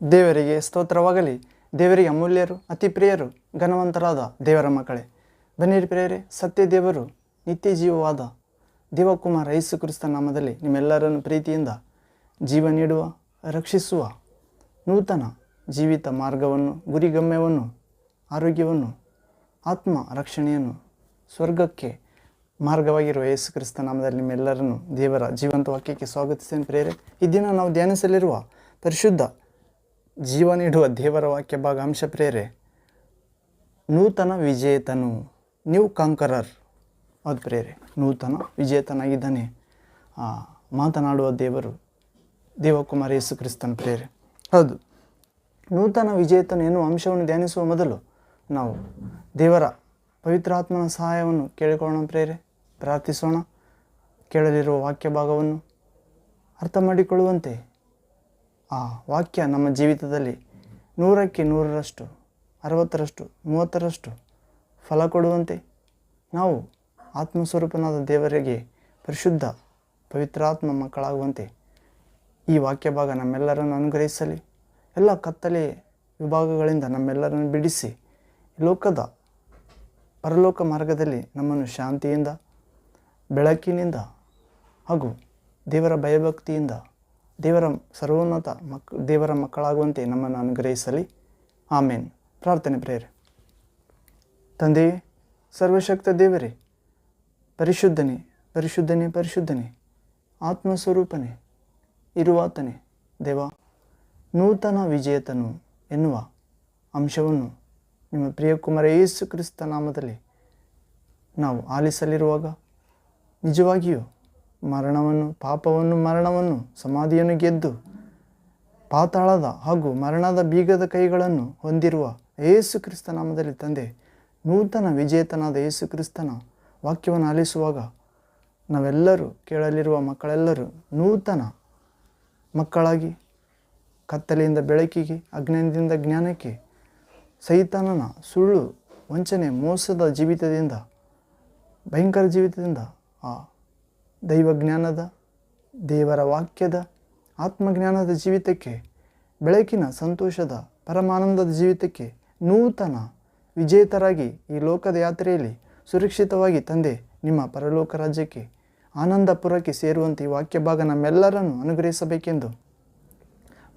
ದೇವರಿಗೆ ಸ್ತೋತ್ರವಾಗಲಿ. ದೇವರಿಗೆ ಅಮೂಲ್ಯರು, ಅತಿ ಪ್ರಿಯರು, ಘನವಂತರಾದ ದೇವರ ಮಕ್ಕಳೇ. ಬನ್ನಿರಿ ಪ್ರಿಯರೇ ಸತ್ಯ ದೇವರು ನಿತ್ಯ ಜೀವವಾದ ದೇವಕುಮಾರ ಯೇಸು ಕ್ರಿಸ್ತ ನಾಮದಲ್ಲಿ ನಿಮ್ಮೆಲ್ಲರನ್ನು ಪ್ರೀತಿಯಿಂದ ಜೀವ ನೀಡುವ, ರಕ್ಷಿಸುವ ನೂತನ ಜೀವಿತ ಮಾರ್ಗವನ್ನು, ಗುರಿಗಮ್ಯವನ್ನು, ಆರೋಗ್ಯವನ್ನು, ಆತ್ಮ ರಕ್ಷಣೆಯನ್ನು ಸ್ವರ್ಗಕ್ಕೆ ಮಾರ್ಗವಾಗಿರುವ ಯೇಸು ಕ್ರಿಸ್ತ ನಾಮದಲ್ಲಿ ನಿಮ್ಮೆಲ್ಲರನ್ನು ದೇವರ ಜೀವಂತ ವಾಕ್ಯಕ್ಕೆ ಸ್ವಾಗತಿಸ್ತೇನೆ ಪ್ರೇರೆ ಈ ದಿನ ನಾವು ಧ್ಯಾನಿಸಲಿರುವ ಪರಿಶುದ್ಧ ಜೀವ ನೀಡುವ ದೇವರ ವಾಕ್ಯ ಭಾಗ ಅಂಶ ಪ್ರೇರೆ, ನೂತನ ವಿಜೇತನು ನ್ಯೂ ಕಾಂಕರರ್ ಅದು ಪ್ರೇರೆ, ನೂತನ ವಿಜೇತನಾಗಿದ್ದಾನೆ. ಮಾತನಾಡುವ ದೇವರು ದೇವಕುಮಾರ ಯೇಸು ಕ್ರಿಸ್ತನ ಪ್ರೇರೆ. ಹೌದು, ನೂತನ ವಿಜೇತನು ಎನ್ನುವ ಅಂಶವನ್ನು ಧ್ಯಾನಿಸುವ ಮೊದಲು ನಾವು ದೇವರ ಪವಿತ್ರಾತ್ಮನ ಸಹಾಯವನ್ನು ಕೇಳಿಕೊಳ್ಳೋಣ ಪ್ರೇರೆ, ಪ್ರಾರ್ಥಿಸೋಣ. ಕೇಳಲಿರುವ ವಾಕ್ಯ ಭಾಗವನ್ನು ಅರ್ಥ ಮಾಡಿಕೊಳ್ಳುವಂತೆ ಆ ವಾಕ್ಯ ನಮ್ಮ ಜೀವಿತದಲ್ಲಿ ನೂರಕ್ಕೆ ನೂರರಷ್ಟು, ಅರವತ್ತರಷ್ಟು, ಮೂವತ್ತರಷ್ಟು ಫಲ ಕೊಡುವಂತೆ ನಾವು ಆತ್ಮಸ್ವರೂಪನಾದ ದೇವರಿಗೆ ಪರಿಶುದ್ಧ, ಪವಿತ್ರಾತ್ಮ ಮಕ್ಕಳಾಗುವಂತೆ ಈ ವಾಕ್ಯ ಭಾಗ ನಮ್ಮೆಲ್ಲರನ್ನು ಅನುಗ್ರಹಿಸಲಿ. ಎಲ್ಲ ಕತ್ತಲೆ ವಿಭಾಗಗಳಿಂದ ನಮ್ಮೆಲ್ಲರನ್ನು ಬಿಡಿಸಿ ಲೋಕದ ಪರಲೋಕ ಮಾರ್ಗದಲ್ಲಿ ನಮ್ಮನ್ನು ಶಾಂತಿಯಿಂದ, ಬೆಳಕಿನಿಂದ ಹಾಗೂ ದೇವರ ಭಯಭಕ್ತಿಯಿಂದ ದೇವರ ಸರ್ವೋನ್ನತ ಮಕ್, ದೇವರ ಮಕ್ಕಳಾಗುವಂತೆ ನಮ್ಮನ್ನು ಅನುಗ್ರಹಿಸಲಿ. ಆಮೇನ್. ಪ್ರಾರ್ಥನೆ ಪ್ರೇರೆ ತಂದೆಯೇ ಸರ್ವಶಕ್ತ ದೇವರೇ, ಪರಿಶುದ್ಧನೇ ಪರಿಶುದ್ಧನೇ ಪರಿಶುದ್ಧನೇ, ಆತ್ಮಸ್ವರೂಪನೇ, ಇರುವಾತನೇ, ದೇವ, ನೂತನ ವಿಜೇತನು ಎನ್ನುವ ಅಂಶವನ್ನು ನಿಮ್ಮ ಪ್ರಿಯಕುಮಾರ ಯೇಸು ಕ್ರಿಸ್ತ ನಾಮದಲ್ಲಿ ನಾವು ಆಲಿಸಲಿರುವಾಗ ನಿಜವಾಗಿಯೂ ಮರಣವನ್ನು, ಪಾಪವನ್ನು, ಮರಣವನ್ನು, ಸಮಾಧಿಯನ್ನು ಗೆದ್ದು ಪಾತಾಳದ ಹಾಗೂ ಮರಣದ ಬೀಗದ ಕೈಗಳನ್ನು ಹೊಂದಿರುವ ಯೇಸು ಕ್ರಿಸ್ತ ನಾಮದಲ್ಲಿ ತಂದೆ, ನೂತನ ವಿಜೇತನಾದ ಯೇಸು ಕ್ರಿಸ್ತನ ವಾಕ್ಯವನ್ನು ಆಲಿಸುವಾಗ ನಾವೆಲ್ಲರೂ ಕೇಳಲಿರುವ ಮಕ್ಕಳೆಲ್ಲರೂ ನೂತನ ಮಕ್ಕಳಾಗಿ ಕತ್ತಲೆಯಿಂದ ಬೆಳಕಿಗೆ, ಅಜ್ಞಾನದಿಂದ ಜ್ಞಾನಕ್ಕೆ, ಸೈತಾನನ ಸುಳ್ಳು ವಂಚನೆ, ಮೋಸದ ಜೀವಿತದಿಂದ, ಭಯಂಕರ ಜೀವಿತದಿಂದ ಆ ದೈವಜ್ಞಾನದ, ದೇವರ ವಾಕ್ಯದ, ಆತ್ಮಜ್ಞಾನದ ಜೀವಿತಕ್ಕೆ, ಬೆಳಕಿನ ಸಂತೋಷದ, ಪರಮಾನಂದದ ಜೀವಿತಕ್ಕೆ ನೂತನ ವಿಜೇತರಾಗಿ ಈ ಲೋಕದ ಯಾತ್ರೆಯಲ್ಲಿ ಸುರಕ್ಷಿತವಾಗಿ ತಂದೆ ನಿಮ್ಮ ಪರಲೋಕ ರಾಜ್ಯಕ್ಕೆ, ಆನಂದಪುರಕ್ಕೆ ಸೇರುವಂತೆ ಈ ವಾಕ್ಯ ಭಾಗ ನಮ್ಮೆಲ್ಲರನ್ನು ಅನುಗ್ರಹಿಸಬೇಕೆಂದು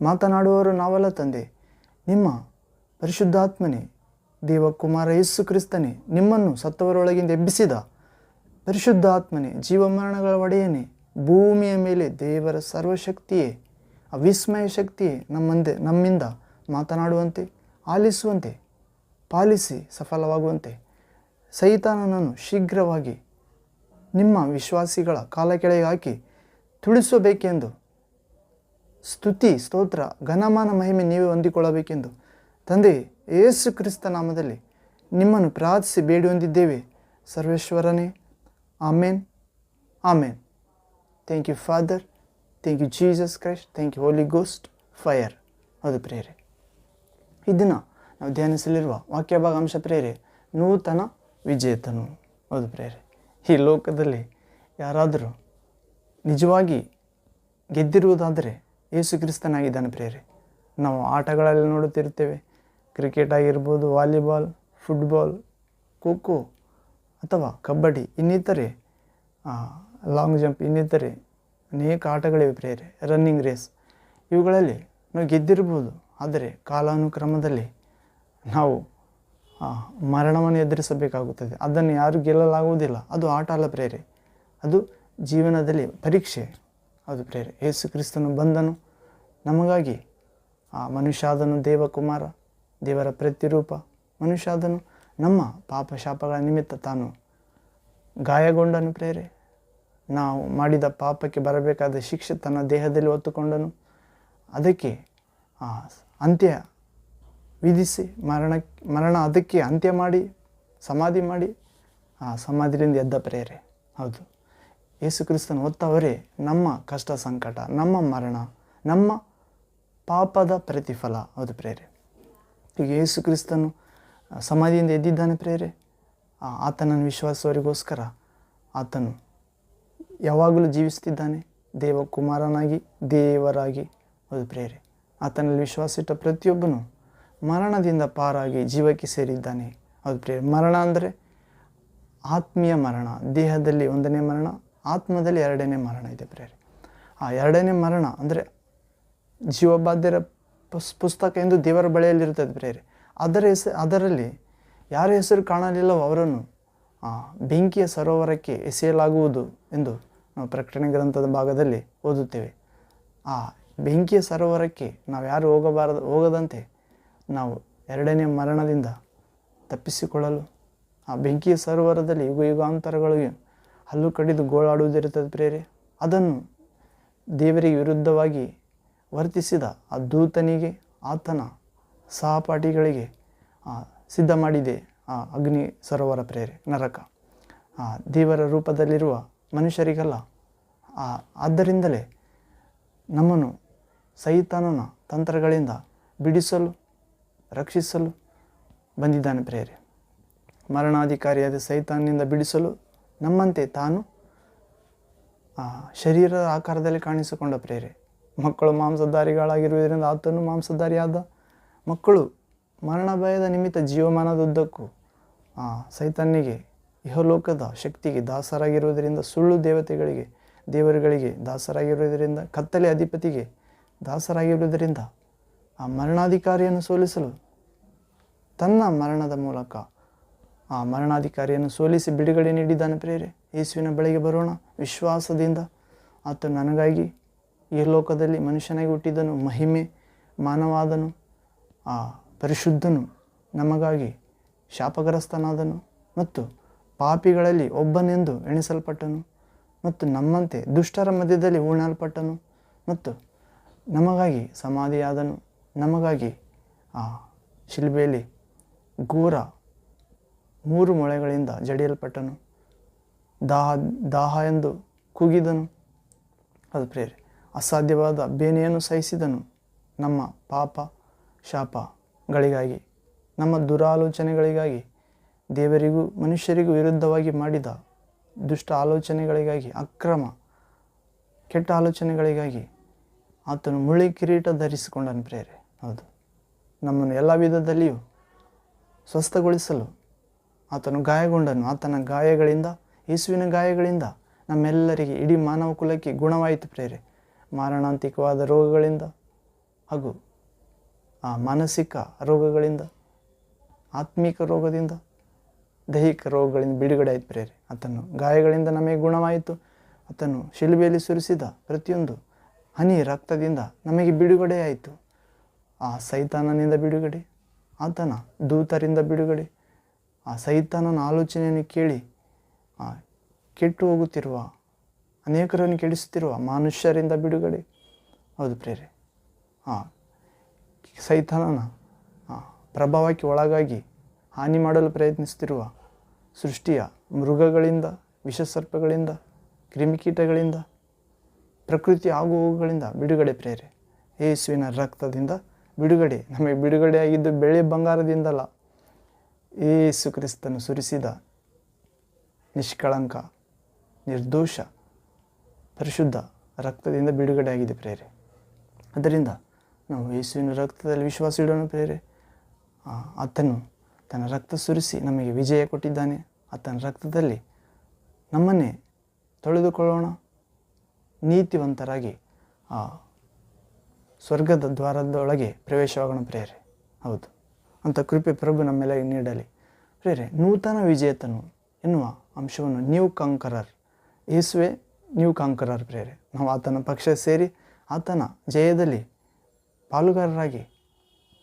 ಮಾತನಾಡುವವರು ನಾವಲ್ಲ ತಂದೆ. ನಿಮ್ಮ ಪರಿಶುದ್ಧಾತ್ಮನೇ, ದೇವಕುಮಾರ ಯೇಸು ಕ್ರಿಸ್ತನೇ ನಿಮ್ಮನ್ನು ಸತ್ತವರೊಳಗಿಂದ ಎಬ್ಬಿಸಿದ ಪರಿಶುದ್ಧ ಆತ್ಮನೇ ಜೀವಮರಣಗಳ ಒಡೆಯನೇ, ಭೂಮಿಯ ಮೇಲೆ ದೇವರ ಸರ್ವಶಕ್ತಿಯೇ, ಅವಿಸ್ಮಯ ಶಕ್ತಿಯೇ ನಮ್ಮಂದೆ, ನಮ್ಮಿಂದ ಮಾತನಾಡುವಂತೆ, ಆಲಿಸುವಂತೆ, ಪಾಲಿಸಿ ಸಫಲವಾಗುವಂತೆ, ಸೈತಾನನನ್ನು ಶೀಘ್ರವಾಗಿ ನಿಮ್ಮ ವಿಶ್ವಾಸಿಗಳ ಕಾಲ ಕೆಳಗೆ ಹಾಕಿ ತುಳಿಸಬೇಕೆಂದು ಸ್ತುತಿ, ಸ್ತೋತ್ರ, ಘನಮಾನ, ಮಹಿಮೆ ನೀವೇ ಹೊಂದಿಕೊಳ್ಳಬೇಕೆಂದು ತಂದೆ ಯೇಸು ಕ್ರಿಸ್ತ ನಾಮದಲ್ಲಿ ನಿಮ್ಮನ್ನು ಪ್ರಾರ್ಥಿಸಿ ಬೇಡಿ ಹೊಂದಿದ್ದೇವೆ ಸರ್ವೇಶ್ವರನೇ amen amen thank you father thank you Jesus Christ thank you holy ghost fire ಅದು ಪ್ರೇರೆ. ಇದನ್ನು ದಿನ ನಾವು ಧ್ಯಾನಿಸಲಿರುವ ವಾಕ್ಯ ಭಾಗಾಂಶ ಪ್ರೇರೆ, ನೂತನ ವಿಜೇತನು. ಅದು ಪ್ರೇರೆ. ಈ ಲೋಕದಲ್ಲಿ ಯಾರಾದರೂ ನಿಜವಾಗಿ ಗೆದ್ದಿರುವುದಾದರೆ ಯೇಸು ಕ್ರಿಸ್ತನಾಗಿದ್ದಾನೆ ಪ್ರೇರೆ. ನಾವು ಆಟಗಳಲ್ಲಿ ನೋಡುತ್ತಿರುತ್ತೇವೆ. ಕ್ರಿಕೆಟ್ ಆಗಿರ್ಬೋದು, ವಾಲಿಬಾಲ್, ಫುಟ್ಬಾಲ್, ಖೋ ಖೋ ಅಥವಾ ಕಬಡ್ಡಿ ಇನ್ನಿತರೆ ಲಾಂಗ್ ಜಂಪ್ ಇನ್ನಿತರೆ ಅನೇಕ ಆಟಗಳಿವೆ ಪ್ರೇರೆ ರನ್ನಿಂಗ್ ರೇಸ್ ಇವುಗಳಲ್ಲಿ ನಾವು ಗೆದ್ದಿರ್ಬೋದು ಆದರೆ ಕಾಲಾನುಕ್ರಮದಲ್ಲಿ ನಾವು ಮರಣವನ್ನು ಎದುರಿಸಬೇಕಾಗುತ್ತದೆ. ಅದನ್ನು ಯಾರು ಗೆಲ್ಲಲಾಗುವುದಿಲ್ಲ. ಅದು ಆಟ ಅಲ್ಲ ಪ್ರೇರೆ ಅದು ಜೀವನದಲ್ಲಿ ಪರೀಕ್ಷೆ. ಅದು ಪ್ರೇರೆ ಯೇಸು ಕ್ರಿಸ್ತನು ಬಂದನು. ನಮಗಾಗಿ, ಆ, ಮನುಷ್ಯಾದನು ದೇವಕುಮಾರ, ದೇವರ ಪ್ರತಿರೂಪ ಮನುಷ್ಯಾದನು. ನಮ್ಮ ಪಾಪ ಶಾಪಗಳ ನಿಮಿತ್ತ ತಾನು ಗಾಯಗೊಂಡನು ಪ್ರೇರೆ. ನಾವು ಮಾಡಿದ ಪಾಪಕ್ಕೆ ಬರಬೇಕಾದ ಶಿಕ್ಷೆ ತನ್ನ ದೇಹದಲ್ಲಿ ಹೊತ್ತುಕೊಂಡನು. ಅದಕ್ಕೆ ಅಂತ್ಯ ವಿಧಿಸಿ ಮರಣ ಮರಣ ಅದಕ್ಕೆ ಅಂತ್ಯ ಮಾಡಿ, ಸಮಾಧಿ ಮಾಡಿ. ಆ ಸಮಾಧಿಯಿಂದ ಎದ್ದ ಪ್ರೇರೆ. ಹೌದು. ಯೇಸು ಕ್ರಿಸ್ತನ ಹೊತ್ತವರೇ ನಮ್ಮ ಕಷ್ಟ ಸಂಕಟ, ನಮ್ಮ ಮರಣ, ನಮ್ಮ ಪಾಪದ ಪ್ರತಿಫಲ. ಹೌದು ಪ್ರೇರೆ. ಈಗ ಯೇಸು ಕ್ರಿಸ್ತನು ಸಮಾಧಿಯಿಂದ ಎದ್ದಿದ್ದಾನೆ ಪ್ರೇರೆ. ಆತನನ್ನು ವಿಶ್ವಾಸವರಿಗೋಸ್ಕರ ಆತನು ಯಾವಾಗಲೂ ಜೀವಿಸ್ತಿದ್ದಾನೆ ದೇವಕುಮಾರನಾಗಿ, ದೇವರಾಗಿ. ಅದು ಪ್ರೇರೆ ಆತನಲ್ಲಿ ವಿಶ್ವಾಸಿಟ್ಟ ಪ್ರತಿಯೊಬ್ಬನು ಮರಣದಿಂದ ಪಾರಾಗಿ ಜೀವಕ್ಕೆ ಸೇರಿದ್ದಾನೆ. ಅದು ಪ್ರೇರೆ ಮರಣ ಅಂದರೆ ಆತ್ಮೀಯ ಮರಣ, ದೇಹದಲ್ಲಿ ಒಂದನೇ ಮರಣ, ಆತ್ಮದಲ್ಲಿ ಎರಡನೇ ಮರಣ ಇದೆ ಪ್ರೇರೆ ಆ ಎರಡನೇ ಮರಣ ಅಂದರೆ ಜೀವಬಾಧ್ಯರ ಪುಸ್, ಪುಸ್ತಕ ಎಂದು ದೇವರ ಬಳಿಯಲ್ಲಿರುತ್ತದೆ ಪ್ರೇರೆ ಅದರ ಅದರಲ್ಲಿ ಯಾರ ಹೆಸರು ಕಾಣಲಿಲ್ಲವೋ ಅವರನ್ನು ಆ, ಬೆಂಕಿಯ ಸರೋವರಕ್ಕೆ ಎಸೆಯಲಾಗುವುದು ಎಂದು ನಾವು ಪ್ರಕಟಣೆ ಗ್ರಂಥದ ಭಾಗದಲ್ಲಿ ಓದುತ್ತೇವೆ. ಆ ಬೆಂಕಿಯ ಸರೋವರಕ್ಕೆ ನಾವು ಯಾರು ಹೋಗಬಾರದು ಹೋಗದಂತೆ ನಾವು ಎರಡನೇ ಮರಣದಿಂದ ತಪ್ಪಿಸಿಕೊಳ್ಳಲು ಆ ಬೆಂಕಿಯ ಸರೋವರದಲ್ಲಿ ಯುಗ ಯುಗಾಂತರಗಳಿಗೆ ಹಲ್ಲು ಕಡಿದು ಗೋಳಾಡುವುದಿರುತ್ತದೆ ಪ್ರೇರೆ. ಅದನ್ನು ದೇವರಿಗೆ ವಿರುದ್ಧವಾಗಿ ವರ್ತಿಸಿದ ಆ ದೂತನಿಗೆ ಆತನ ಸಹಪಾಠಿಗಳಿಗೆ ಸಿದ್ಧ ಮಾಡಿದೆ ಆ ಅಗ್ನಿ ಸರೋವರ ಪ್ರೇರೆ ನರಕ. ಆ ದೇವರ ರೂಪದಲ್ಲಿರುವ ಮನುಷ್ಯರಿಗಲ್ಲ. ಆ ಆದ್ದರಿಂದಲೇ ನಮ್ಮನ್ನು ಸೈತಾನನ ತಂತ್ರಗಳಿಂದ ಬಿಡಿಸಲು ರಕ್ಷಿಸಲು ಬಂದಿದ್ದಾನೆ ಪ್ರೇರೆ. ಮರಣಾಧಿಕಾರಿಯಾದ ಸೈತಾನಿಂದ ಬಿಡಿಸಲು ನಮ್ಮಂತೆ ತಾನು ಆ, ಶರೀರದ ಆಕಾರದಲ್ಲಿ ಕಾಣಿಸಿಕೊಂಡ ಪ್ರೇರೆ. ಮಕ್ಕಳು ಮಾಂಸಧಾರಿಗಳಾಗಿರುವುದರಿಂದ ಆತನು ಮಾಂಸಧಾರಿಯಾದ ಮಕ್ಕಳು ಮರಣ ಭಯದ ನಿಮಿತ್ತ ಜೀವಮಾನದುದ್ದಕ್ಕೂ ಆ, ಸೈತಾನ್ಯಗೆ ಇಹಲೋಕದ ಶಕ್ತಿಗೆ ದಾಸರಾಗಿರುವುದರಿಂದ ಸುಳ್ಳು ದೇವತೆಗಳಿಗೆ ದೇವರುಗಳಿಗೆ ದಾಸರಾಗಿರುವುದರಿಂದ ಕತ್ತಲೆ ಅಧಿಪತಿಗೆ ದಾಸರಾಗಿರುವುದರಿಂದ ಆ ಮರಣಾಧಿಕಾರಿಯನ್ನು ಸೋಲಿಸಲು ತನ್ನ ಮರಣದ ಮೂಲಕ ಆ ಮರಣಾಧಿಕಾರಿಯನ್ನು ಸೋಲಿಸಿ ಬಿಡುಗಡೆ ನೀಡಿದ್ದಾನೆ ಪ್ರೇರೆ ಯೇಸುವಿನ ಬಳಿಗೆ ಬರೋಣ. ವಿಶ್ವಾಸದಿಂದ ಆತ ನನಗಾಗಿ ಈ ಲೋಕದಲ್ಲಿ ಮನುಷ್ಯನಾಗಿ ಹುಟ್ಟಿದನು. ಮಹಿಮೆ ಮಾನವಾದನು. ಆ ಪರಿಶುದ್ಧನು, ನಮಗಾಗಿ ಶಾಪಗ್ರಸ್ತನಾದನು ಮತ್ತು ಪಾಪಿಗಳಲ್ಲಿ ಒಬ್ಬನೆಂದು ಎಣಿಸಲ್ಪಟ್ಟನು ಮತ್ತು ನಮ್ಮಂತೆ ದುಷ್ಟರ ಮಧ್ಯದಲ್ಲಿ ಉಣಲ್ಪಟ್ಟನು ಮತ್ತು ನಮಗಾಗಿ ಸಮಾಧಿಯಾದನು, ನಮಗಾಗಿ ಆ ಶಿಲ್ಬೆಯಲ್ಲಿ ಘೋರ ಮೂರು ಮೊಳೆಗಳಿಂದ ಜಡಿಯಲ್ಪಟ್ಟನು. ದಾಹ ದಾಹ ಎಂದು ಕೂಗಿದನು. ಅದು ಪ್ರೇರೆ ಅಸಾಧ್ಯವಾದ ಬೇನೆಯನ್ನು ಸಹಿಸಿದನು ನಮ್ಮ ಪಾಪ ಶಾಪಗಳಿಗಾಗಿ ನಮ್ಮ ದುರಾಲೋಚನೆಗಳಿಗಾಗಿ, ದೇವರಿಗೂ ಮನುಷ್ಯರಿಗೂ ವಿರುದ್ಧವಾಗಿ ಮಾಡಿದ ದುಷ್ಟ ಆಲೋಚನೆಗಳಿಗಾಗಿ, ಅಕ್ರಮ, ಕೆಟ್ಟ ಆಲೋಚನೆಗಳಿಗಾಗಿ ಆತನು ಮುಳ್ಳಿ ಕಿರೀಟ ಧರಿಸಿಕೊಂಡನು ಪ್ರೇರೆ ಹೌದು. ನಮ್ಮನ್ನು ಎಲ್ಲ ವಿಧದಲ್ಲಿಯೂ ಸ್ವಸ್ಥಗೊಳಿಸಲು ಆತನು ಗಾಯಗೊಂಡನು. ಆತನ ಗಾಯಗಳಿಂದ, ಯೇಸುವಿನ ಗಾಯಗಳಿಂದ ನಮ್ಮೆಲ್ಲರಿಗೆ ಇಡೀ ಮಾನವ ಕುಲಕ್ಕೆ ಗುಣವಾಯಿತು ಪ್ರೇರೆ ಮಾರಣಾಂತಿಕವಾದ ರೋಗಗಳಿಂದ ಹಾಗೂ ಆ ಮಾನಸಿಕ ರೋಗಗಳಿಂದ, ಆತ್ಮಿಕ ರೋಗದಿಂದ, ದೈಹಿಕ ರೋಗಗಳಿಂದ ಬಿಡುಗಡೆ ಆಯಿತು ಪ್ರೇರೆ ಆತನು ಗಾಯಗಳಿಂದ ನಮಗೆ ಗುಣವಾಯಿತು. ಆತನು ಶಿಲುಬೆಯಲ್ಲಿ ಸುರಿಸಿದ ಪ್ರತಿಯೊಂದು ಹನಿ ರಕ್ತದಿಂದ ನಮಗೆ ಬಿಡುಗಡೆ ಆಯಿತು. ಆ ಸೈತಾನನಿಂದ ಬಿಡುಗಡೆ, ಆತನ ದೂತರಿಂದ ಬಿಡುಗಡೆ, ಆ ಸೈತಾನನ ಆಲೋಚನೆಯನ್ನು ಕೇಳಿ, ಆ ಕೆಟ್ಟು ಹೋಗುತ್ತಿರುವ, ಅನೇಕರನ್ನು ಕೆಡಿಸುತ್ತಿರುವ ಮನುಷ್ಯರಿಂದ ಬಿಡುಗಡೆ. ಹೌದು ಪ್ರೇರೆ ಹಾಂ ಸೈತಾನನ ಪ್ರಭಾವಕ್ಕೆ ಒಳಗಾಗಿ ಹಾನಿ ಮಾಡಲು ಪ್ರಯತ್ನಿಸುತ್ತಿರುವ ಸೃಷ್ಟಿಯ ಮೃಗಗಳಿಂದ, ವಿಷಸರ್ಪಗಳಿಂದ, ಕ್ರಿಮಿಕೀಟಗಳಿಂದ, ಪ್ರಕೃತಿ ಆಗುವುಗಳಿಂದ ಬಿಡುಗಡೆ ಪ್ರೇರೆ. ಯೇಸುವಿನ ರಕ್ತದಿಂದ ಬಿಡುಗಡೆ, ನಮಗೆ ಬಿಡುಗಡೆಯಾಗಿದ್ದು ಬೆಳೆ ಬಂಗಾರದಿಂದಲ್ಲ. ಯೇಸು ಕ್ರಿಸ್ತನು ಸುರಿಸಿದ ನಿಷ್ಕಳಂಕ, ನಿರ್ದೋಷ, ಪರಿಶುದ್ಧ ರಕ್ತದಿಂದ ಬಿಡುಗಡೆಯಾಗಿದೆ ಪ್ರೇರೆ. ಅದರಿಂದ ನಾವು ಯೇಸುವಿನ ರಕ್ತದಲ್ಲಿ ವಿಶ್ವಾಸ ಇಡೋಣ ಪ್ರೇರೆ ಆತನು ತನ್ನ ರಕ್ತ ಸುರಿಸಿ ನಮಗೆ ವಿಜಯ ಕೊಟ್ಟಿದ್ದಾನೆ. ಆತನ ರಕ್ತದಲ್ಲಿ ನಮ್ಮನ್ನೇ ತೊಳೆದುಕೊಳ್ಳೋಣ. ನೀತಿವಂತರಾಗಿ, ಆ, ಸ್ವರ್ಗದ ದ್ವಾರದೊಳಗೆ ಪ್ರವೇಶವಾಗೋಣ ಪ್ರೇರೆ. ಹೌದು. ಅಂತ ಕೃಪೆ ಪ್ರಭು ನಮ್ಮೆಲ್ಲ ನೀಡಲಿ. ಪ್ರೇರೆ, ನೂತನ ವಿಜೇತನು ಎನ್ನುವ ಅಂಶವನ್ನು ನೀವು ಕಾಂಕರರ್. ಯೇಸುವೆ, ನೀವು ಕಾಂಕರರ್ ಪ್ರೇರೆ. ನಾವು ಆತನ ಪಕ್ಷ ಸೇರಿ ಆತನ ಜಯದಲ್ಲಿ ಪಾಲುಗಾರರಾಗಿ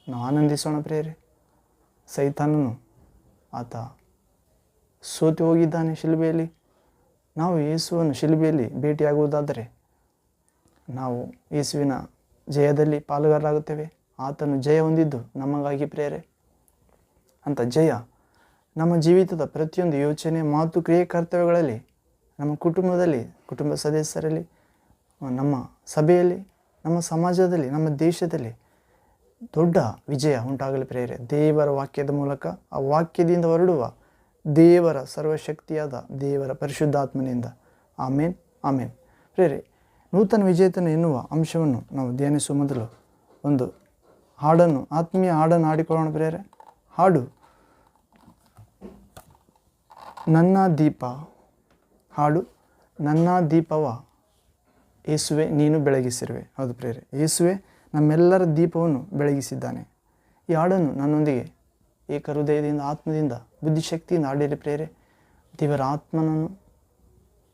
ನಾವು ಆನಂದಿಸೋಣ ಪ್ರೇರೆ ಸೈತಾನನು ಆತ ಸೋತಿ ಹೋಗಿದ್ದಾನೆ ಶಿಲುಬೆಯಲ್ಲಿ. ನಾವು ಯೇಸುವನ್ನು ಶಿಲುಬೆಯಲ್ಲಿ ಭೇಟಿಯಾಗುವುದಾದರೆ ನಾವು ಯೇಸುವಿನ ಜಯದಲ್ಲಿ ಪಾಲುಗಾರರಾಗುತ್ತೇವೆ. ಆತನು ಜಯ ಹೊಂದಿದ್ದು ನಮಗಾಗಿ ಪ್ರೇರೆ ಅಂತ ಜಯ ನಮ್ಮ ಜೀವಿತದ ಪ್ರತಿಯೊಂದು ಯೋಚನೆ, ಮಾತು, ಕ್ರಿಯೆ, ಕರ್ತವ್ಯಗಳಲ್ಲಿ, ನಮ್ಮ ಕುಟುಂಬದಲ್ಲಿ, ಕುಟುಂಬ ಸದಸ್ಯರಲ್ಲಿ, ನಮ್ಮ ಸಭೆಯಲ್ಲಿ ನಮ್ಮ ಸಮಾಜದಲ್ಲಿ, ನಮ್ಮ ದೇಶದಲ್ಲಿ ದೊಡ್ಡ ವಿಜಯ ಉಂಟಾಗಲು ಪ್ರೇರೆ ದೇವರ ವಾಕ್ಯದ ಮೂಲಕ ಆ ವಾಕ್ಯದಿಂದ ಹೊರಡುವ ದೇವರ ಸರ್ವಶಕ್ತಿಯಾದ ದೇವರ ಪರಿಶುದ್ಧಾತ್ಮನಿಂದ. ಆಮೇನ್ ಆಮೇನ್. ಪ್ರೇರೆ ನೂತನ ವಿಜೇತನ ಎನ್ನುವ ಅಂಶವನ್ನು ನಾವು ಧ್ಯಾನಿಸುವ ಮೊದಲು ಒಂದು ಹಾಡನ್ನು, ಆತ್ಮೀಯ ಹಾಡನ್ನು ಹಾಡಿಕೊಳ್ಳೋಣ ಪ್ರೇರೆ ಹಾಡು, ನನ್ನ ದೀಪ ಹಾಡು, ನನ್ನ ದೀಪವ ಯೇಸುವೆ ನೀನು ಬೆಳಗಿಸಿರುವೆ. ಹೌದು ಪ್ರೇರೆ ಯೇಸುವೆ ನಮ್ಮೆಲ್ಲರ ದೀಪವನ್ನು ಬೆಳಗಿಸಿದ್ದಾನೆ. ಈ ಹಾಡನ್ನು ನನ್ನೊಂದಿಗೆ ಏಕ ಹೃದಯದಿಂದ, ಆತ್ಮದಿಂದ, ಬುದ್ಧಿಶಕ್ತಿಯಿಂದ ಹಾಡಿರಿ ಪ್ರೇರೆ ದೇವರ ಆತ್ಮನನ್ನು,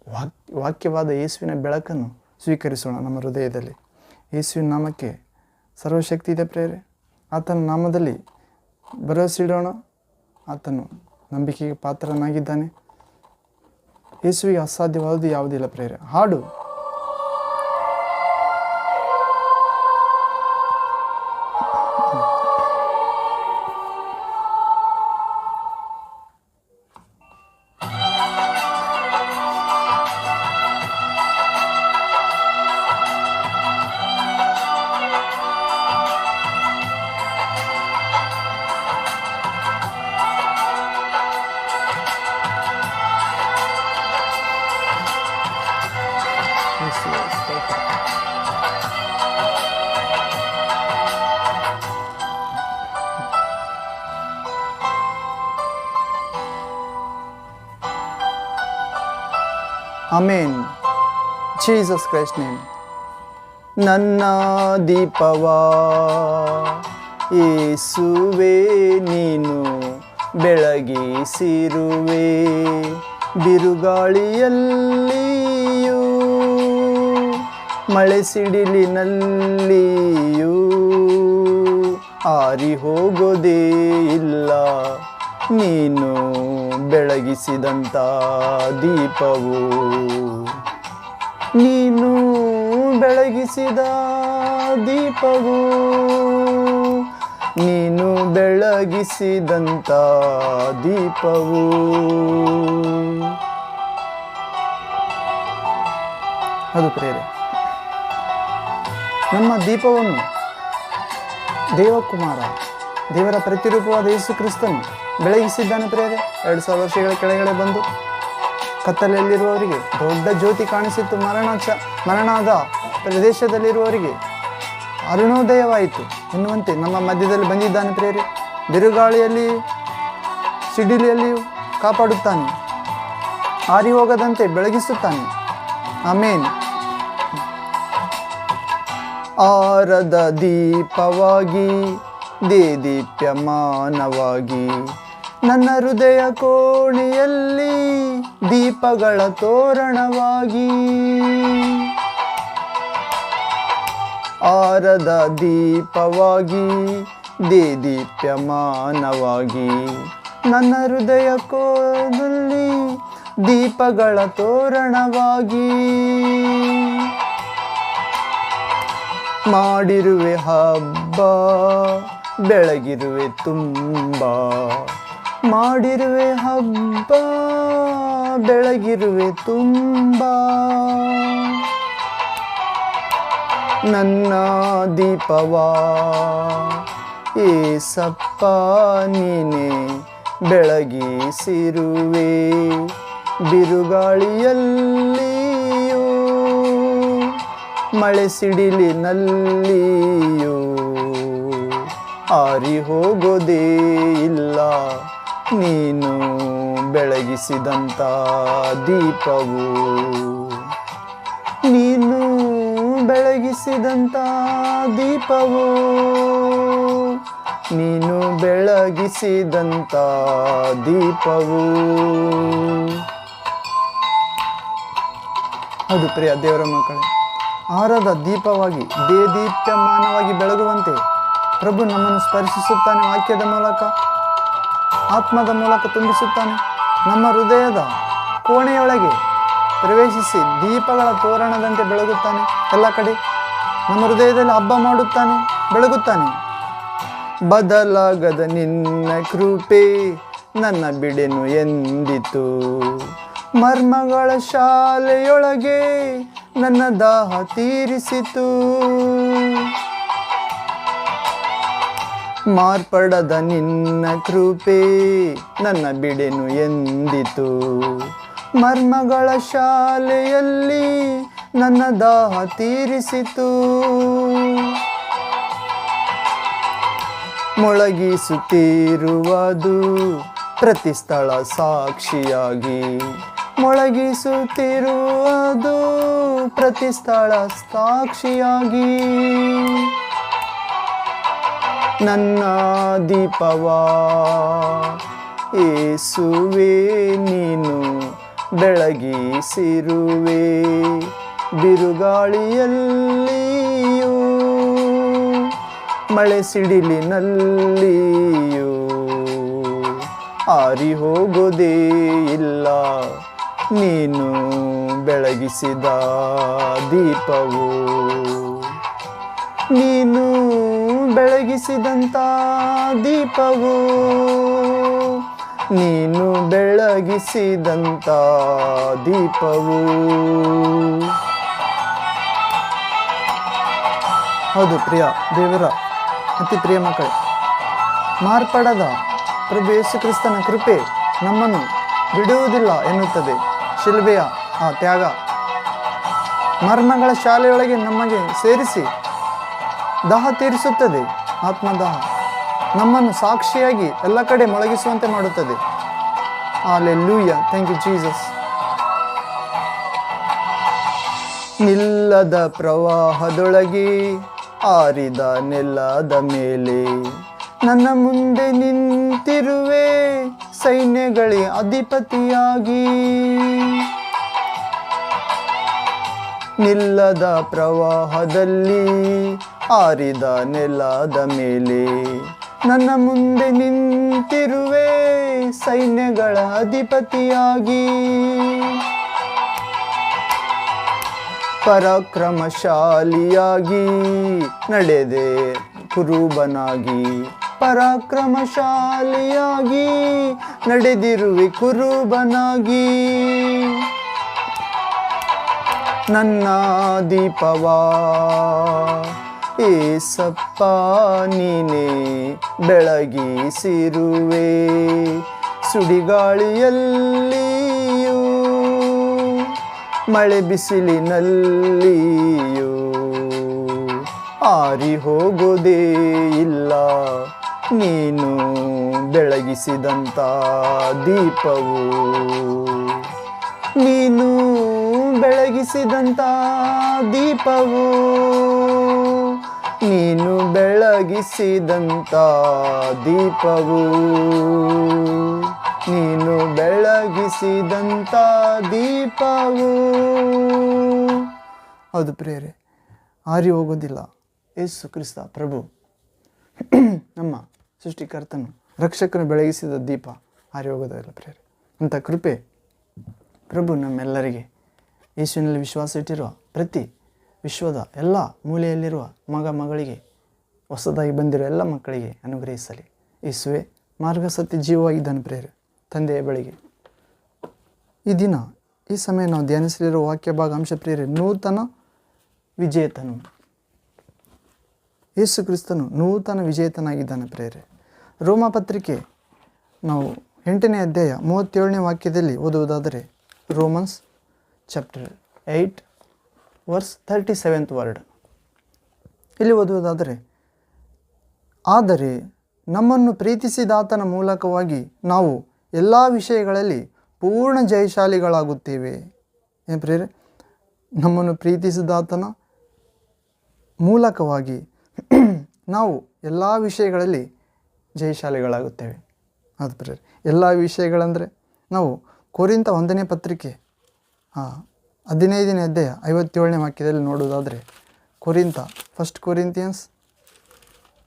ವಾಕ್, ವಾಕ್ಯವಾದ ಯೇಸುವಿನ ಬೆಳಕನ್ನು ಸ್ವೀಕರಿಸೋಣ ನಮ್ಮ ಹೃದಯದಲ್ಲಿ. ಯೇಸುವಿನ ನಾಮಕ್ಕೆ ಸರ್ವಶಕ್ತಿ ಇದೆ ಪ್ರೇರೆ ಆತನ ನಾಮದಲ್ಲಿ ಭರವಸಿಡೋಣ ಆತನು ನಂಬಿಕೆಗೆ ಪಾತ್ರನಾಗಿದ್ದಾನೆ. ಯೇಸುವಿಗೆ ಅಸಾಧ್ಯವಾದದ್ದು ಯಾವುದಿಲ್ಲ ಪ್ರೇರೆ ಹಾಡು ಅಮೇನ್ ಜೀಸಸ್ ಕ್ರೈಸ್ಟ್ ನೇಮ್ ನನ್ನ ದೀಪವಾ ಏಸುವೆ, ನೀನು ಬೆಳಗಿಸಿರುವೆ. ಬಿರುಗಾಳಿಯಲ್ಲಿಯೂ ಮಳೆ ಸಿಡಿಲಿನಲ್ಲಿಯೂ ಆರಿ ಹೋಗೋದೇ ಇಲ್ಲ. ನೀನು ಬೆಳಗಿಸಿದಂಥ ದೀಪವು. ನೀನು ಬೆಳಗಿಸಿದ ದೀಪವು. ನೀನು ಬೆಳಗಿಸಿದಂಥ ದೀಪವು. ಅದು ಪ್ರೇರೆ, ನಮ್ಮ ದೀಪವನ್ನು ದೇವಕುಮಾರ, ದೇವರ ಪ್ರತಿರೂಪವಾದ ಯೇಸು ಕ್ರಿಸ್ತನು ಬೆಳಗಿಸಿದ್ದಾನೆ ಪ್ರೇರೆ. ಎರಡು ಸಾವಿರ ವರ್ಷಗಳ ಕೆಳಗಡೆ ಬಂದು ಕತ್ತಲೆಯಲ್ಲಿರುವವರಿಗೆ ದೊಡ್ಡ ಜ್ಯೋತಿ ಕಾಣಿಸಿತ್ತು ಮರಣ ಚ ಮರಣದ ಪ್ರದೇಶದಲ್ಲಿರುವವರಿಗೆ. ಅರುಣೋದಯವಾಯಿತು ಎನ್ನುವಂತೆ ನಮ್ಮ ಮಧ್ಯದಲ್ಲಿ ಬಂದಿದ್ದಾನೆ ಪ್ರೇರಿ ಬಿರುಗಾಳಿಯಲ್ಲಿ, ಸಿಡಿಲಿಯಲ್ಲಿಯೂ ಕಾಪಾಡುತ್ತಾನೆ. ಹಾರಿ ಹೋಗದಂತೆ ಬೆಳಗಿಸುತ್ತಾನೆ. ಆಮೇನ್. ಆರದ ದೀಪವಾಗಿ, ದೇದೀಪ್ಯಮಾನವಾಗಿ. ನನ್ನ ಹೃದಯ ಕೋಣೆಯಲ್ಲಿ ದೀಪಗಳ ತೋರಣವಾಗಿ ಆರದ ದೀಪವಾಗಿ, ದೇದೀಪ್ಯಮಾನವಾಗಿ ನನ್ನ ಹೃದಯ ಕೋದಲ್ಲಿ ದೀಪಗಳ ತೋರಣವಾಗಿ ಮಾಡಿರುವೆ ಹಬ್ಬ, ಬೆಳಗಿರುವೆ ತುಂಬ. ಮಾಡಿರುವೆ ಹಬ್ಬ, ಬೆಳಗಿರುವೆ ತುಂಬ. ನನ್ನ ದೀಪವಾ ಸಪ್ಪ ನೀನೆ ಬೆಳಗಿಸಿರುವೆ. ಬಿರುಗಾಳಿಯಲ್ಲಿಯೂ, ಮಳೆ ಸಿಡಿಲಿನಲ್ಲಿಯೂ ಆರಿ ಹೋಗೋದೇ ಇಲ್ಲ. ನೀನು ಬೆಳಗಿಸಿದಂಥ ದೀಪವು. ನೀನು ಬೆಳಗಿಸಿದಂಥ ದೀಪವು. ನೀನು ಬೆಳಗಿಸಿದಂಥ ದೀಪವು. ಹೌದು ಪ್ರಿಯ ದೇವರ ಮಕ್ಕಳೇ ಆರದ ದೀಪವಾಗಿ, ದೇದೀಪ್ಯಮಾನವಾಗಿ ಬೆಳಗುವಂತೆ ಪ್ರಭು ನಮ್ಮನ್ನು ಸ್ಪರ್ಶಿಸುತ್ತಾನೆ ವಾಕ್ಯದ ಮೂಲಕ. ಆತ್ಮದ ಮೂಲಕ ತುಂಬಿಸುತ್ತಾನೆ. ನಮ್ಮ ಹೃದಯದ ಕೋಣೆಯೊಳಗೆ ಪ್ರವೇಶಿಸಿ ದೀಪಗಳ ತೋರಣದಂತೆ ಬೆಳಗುತ್ತಾನೆ. ಎಲ್ಲ ಕಡೆ ನಮ್ಮ ಹೃದಯದಲ್ಲಿ ಹಬ್ಬ ಮಾಡುತ್ತಾನೆ, ಬೆಳಗುತ್ತಾನೆ. ಬದಲಾಗದ ನಿನ್ನ ಕೃಪೆ ನನ್ನ ಬಿಡೆನು ಎಂದಿತು. ಮರ್ಮಗಳ ಶಾಲೆಯೊಳಗೆ ನನ್ನ ದಾಹ ತೀರಿಸಿತು. ಮಾರ್ಪಡದ ನಿನ್ನ ಕೃಪೆ ನನ್ನ ಬಿಡೆನು ಎಂದಿತು. ಮರ್ಮಗಳ ಶಾಲೆಯಲ್ಲಿ ನನ್ನ ದಾಹ ತೀರಿಸಿತು. ಮೊಳಗಿಸುತ್ತಿರುವುದು ಪ್ರತಿ ಸ್ಥಳ ಸಾಕ್ಷಿಯಾಗಿ. ಮೊಳಗಿಸುತ್ತಿರುವುದು ಪ್ರತಿ ಸ್ಥಳ ಸಾಕ್ಷಿಯಾಗಿ. ನನ್ನ ದೀಪವ, ಏಸುವೆ, ನೀನು ಬೆಳಗಿಸಿರುವೆ. ಬಿರುಗಾಳಿಯಲ್ಲಿಯೂ, ಮಳೆ ಸಿಡಿಲಿನಲ್ಲಿಯೂ ಆರಿ ಹೋಗೋದೇ ಇಲ್ಲ. ನೀನು ಬೆಳಗಿಸಿದ ದೀಪವು, ನೀನು ಬೆಳಗಿಸಿದಂಥ ದೀಪವು, ನೀನು ಬೆಳಗಿಸಿದಂಥ ದೀಪವು. ಹೌದು ಪ್ರಿಯ ದೇವರ, ಅತಿ ಪ್ರಿಯ ಮಕ್ಕಳು, ಮಾರ್ಪಡದ ಪ್ರಭು ಯೇಸು ಕ್ರಿಸ್ತನ ಕೃಪೆ ನಮ್ಮನ್ನು ಬಿಡುವುದಿಲ್ಲ ಎನ್ನುತ್ತದೆ. ಶಿಲ್ಬೆಯ ಆ ತ್ಯಾಗ ಮರ್ಮಗಳ ಶಾಲೆಯೊಳಗೆ ನಮಗೆ ಸೇರಿಸಿ ದಾಹ ತೀರಿಸುತ್ತದೆ, ಆತ್ಮದಾಹ ನಮ್ಮನ್ನು ಸಾಕ್ಷಿಯಾಗಿ ಎಲ್ಲ ಕಡೆ ಮೊಳಗಿಸುವಂತೆ ಮಾಡುತ್ತದೆ. Hallelujah thank you Jesus ನಿಲ್ಲದ ಪ್ರವಾಹದೊಳಗೆ ಆರಿದ ನೆಲದ ಮೇಲೆ ನನ್ನ ಮುಂದೆ ನಿಂತಿರುವೆ, ಸೈನ್ಯಗಳೇ ಅಧಿಪತಿಯಾಗಿ. ನಿಲ್ಲದ ಪ್ರವಾಹದಲ್ಲಿ ಆರಿದ ನೆಲದ ಮೇಲೆ ನನ್ನ ಮುಂದೆ ನಿಂತಿರುವೆ ಸೈನ್ಯಗಳ ಅಧಿಪತಿಯಾಗಿ. ಪರಾಕ್ರಮಶಾಲಿಯಾಗಿ ನಡೆದೆ ಕುರುಬನಾಗಿ. ಪರಾಕ್ರಮಶಾಲಿಯಾಗಿ ನಡೆದಿರುವೆ ಕುರುಬನಾಗಿ. ನನ್ನ ದೀಪವಾ ಏಸಪ್ಪ, ನೀನೇ ಬೆಳಗಿಸಿರುವೆ. ಸುಡಿಗಾಳಿಯಲ್ಲಿಯೂ, ಮಳೆ ಬಿಸಿಲಿನಲ್ಲಿಯೂ ಆರಿ ಹೋಗೋದೇ ಇಲ್ಲ. ನೀನು ಬೆಳಗಿಸಿದಂಥ ದೀಪವು ನೀನು ಬೆಳಗಿಸಿದಂಥ ದೀಪವು ನೀನು ಬೆಳಗಿಸಿದಂಥ ದೀಪವು. ನೀನು ಬೆಳಗಿಸಿದಂಥ ದೀಪವು. ಹೌದು ಪ್ರೇರೆ ಆರಿ ಹೋಗೋದಿಲ್ಲ. ಏಸು ಕ್ರಿಸ್ತ ಪ್ರಭು, ನಮ್ಮ ಸೃಷ್ಟಿಕರ್ತನು, ರಕ್ಷಕನು ಬೆಳಗಿಸಿದ ದೀಪ ಆರಿ ಹೋಗೋದಿಲ್ಲ ಪ್ರೇರೆ ಅಂಥ ಕೃಪೆ ಪ್ರಭು ನಮ್ಮೆಲ್ಲರಿಗೆ. ಯೇಸುವಿನಲ್ಲಿ ವಿಶ್ವಾಸ ಇಟ್ಟಿರುವ ಪ್ರತಿ ವಿಶ್ವದ ಎಲ್ಲ ಮೂಲೆಯಲ್ಲಿರುವ ಮಗ ಮಗಳಿಗೆ, ಹೊಸದಾಗಿ ಬಂದಿರೋ ಎಲ್ಲ ಮಕ್ಕಳಿಗೆ ಅನುಗ್ರಹಿಸಲಿ. ಈಸುವೆ ಮಾರ್ಗಸತ್ಯ ಜೀವವಾಗಿದ್ದಾನೆ ಪ್ರೇರೆ ತಂದೆಯ ಬಳಿಗೆ. ಈ ದಿನ, ಈ ಸಮಯ ನಾವು ಧ್ಯಾನಿಸಲಿರುವ ವಾಕ್ಯ ಭಾಗ ಅಂಶ ಪ್ರೇರೆ ನೂತನ ವಿಜೇತನು. ಯೇಸು ಕ್ರಿಸ್ತನು ನೂತನ ವಿಜೇತನಾಗಿದ್ದಾನೆ ಪ್ರೇರೆ ರೋಮ ಪತ್ರಿಕೆ, ನಾವು ಎಂಟನೇ ಅಧ್ಯಾಯ ಮೂವತ್ತೇಳನೇ ವಾಕ್ಯದಲ್ಲಿ ಓದುವುದಾದರೆ, Romans, chapter eight verse thirty seventh word ಇಲ್ಲಿ ಓದುವುದಾದರೆ, ಆದರೆ ನಮ್ಮನ್ನು ಪ್ರೀತಿಸಿದಾತನ ಮೂಲಕವಾಗಿ ನಾವು ಎಲ್ಲ ವಿಷಯಗಳಲ್ಲಿ ಪೂರ್ಣ ಜಯಶಾಲಿಗಳಾಗುತ್ತೇವೆ. ಏನು ಪ್ರೇರೆ ನಮ್ಮನ್ನು ಪ್ರೀತಿಸಿದಾತನ ಮೂಲಕವಾಗಿ ನಾವು ಎಲ್ಲ ವಿಷಯಗಳಲ್ಲಿ ಜಯಶಾಲಿಗಳಾಗುತ್ತೇವೆ. ಅದು ಪ್ರೇರೆ ಎಲ್ಲ ವಿಷಯಗಳಂದರೆ ನಾವು ಕೋರಿಂತ ಒಂದನೇ ಪತ್ರಿಕೆ ಹಾಂ ಹದಿನೈದನೇ ಅಧ್ಯಾಯ ಐವತ್ತೇಳನೇ ವಾಕ್ಯದಲ್ಲಿ ನೋಡೋದಾದರೆ Corinth first Corinthians